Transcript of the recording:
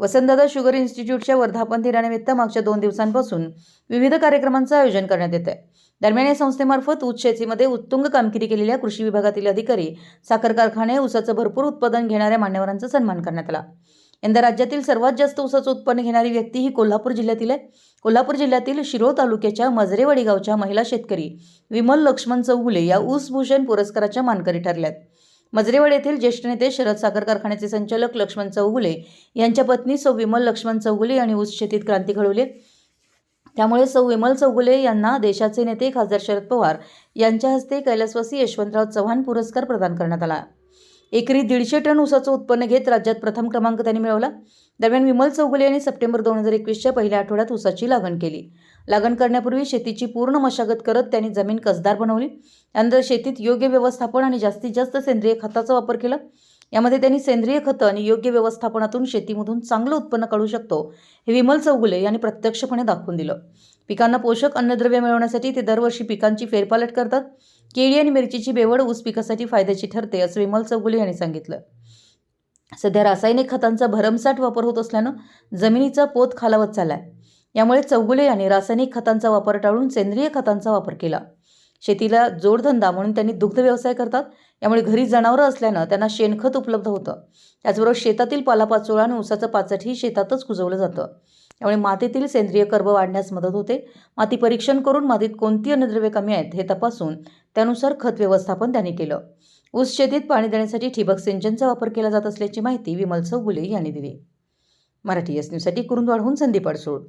Vasantdada sugar इन्स्टिट्यूटच्या वर्धापन दिनानिमित्त मागच्या दोन दिवसांपासून विविध कार्यक्रमांचं आयोजन करण्यात येत आहे दरम्यान या संस्थेमार्फत ऊस शेतीमध्ये उत्तुंग कामगिरी केलेल्या कृषी विभागातील अधिकारी साखर कारखाने ऊसाचं भरपूर उत्पादन घेणाऱ्या मान्यवरांचा सन्मान करण्यात आला. यंदा राज्यातील सर्वात जास्त ऊसाचं उत्पन्न घेणारी व्यक्ती ही कोल्हापूर जिल्ह्यातील आहे. कोल्हापूर जिल्ह्यातील शिरोळ तालुक्याच्या मजरेवाडी गावच्या महिला शेतकरी विमल लक्ष्मण चौगुले या ऊसभूषण पुरस्काराच्या मानकरी ठरल्यात. मजरेवाड येथील ज्येष्ठ नेते शरद साखर कारखान्याचे संचालक लक्ष्मण चौगुले यांच्या पत्नी सौ विमल लक्ष्मण चौगुले यांनी ऊस शेतीत क्रांती घडवली. त्यामुळे सौ विमल चौगुले यांना देशाचे नेते खासदार शरद पवार यांच्या हस्ते कैलासवासी यशवंतराव चव्हाण पुरस्कार प्रदान करण्यात आला. एकरी दीडशे टन ऊसाचं उत्पन्न घेत राज्यात प्रथम क्रमांक त्यांनी मिळवला. दरम्यान विमल चौगुले यांनी सप्टेंबर दोन हजार एकवीसच्या पहिल्या आठवड्यात ऊसाची लागण केली. लागण करण्यापूर्वी शेतीची पूर्ण मशागत करत त्यांनी जमीन कसदार बनवली. त्यानंतर शेतीत योग्य व्यवस्थापन आणि जास्तीत जास्त सेंद्रिय खताचा वापर केला. यामध्ये त्यांनी सेंद्रिय खतं आणि योग्य व्यवस्थापनातून शेतीमधून चांगलं उत्पन्न काढू शकतो हे विमल चौगुले यांनी प्रत्यक्षपणे दाखवून दिलं. पिकांना पोषक अन्नद्रव्य मिळवण्यासाठी ते दरवर्षी पिकांची फेरपालट करतात. केळी आणि मिरचीची बेवड ऊस पिकासाठी फायद्याची ठरते असं विमल चौगुले यांनी सांगितलं. सध्या रासायनिक खतांचा भरमसाठ वापर होत असल्यानं जमिनीचा पोत खालावत चालला आहे यामुळे चौगुले यांनी रासायनिक खतांचा वापर टाळून सेंद्रिय खतांचा वापर केला. शेतीला जोडधंदा म्हणून त्यांनी दुग्ध व्यवसाय करतात. यामुळे घरी जनावरं असल्यानं त्यांना शेणखत उपलब्ध होतं. त्याचबरोबर शेतातील पालापाचोळा आणि ऊसाचं पाचटही शेतातच कुजवलं जातं. त्यामुळे मातीतील सेंद्रिय कर्ब वाढण्यास मदत होते. माती परीक्षण करून मातीत कोणती अन्नद्रव्ये कमी आहेत हे तपासून त्यानुसार खत व्यवस्थापन त्यांनी केलं. ऊस शेतीत पाणी देण्यासाठी ठिबक सिंचनचा वापर केला जात असल्याची माहिती विमल चौगुले यांनी दिली. मराठी एस न्यूजसाठी कुरुंदवाडहून संदीप अडसूळ.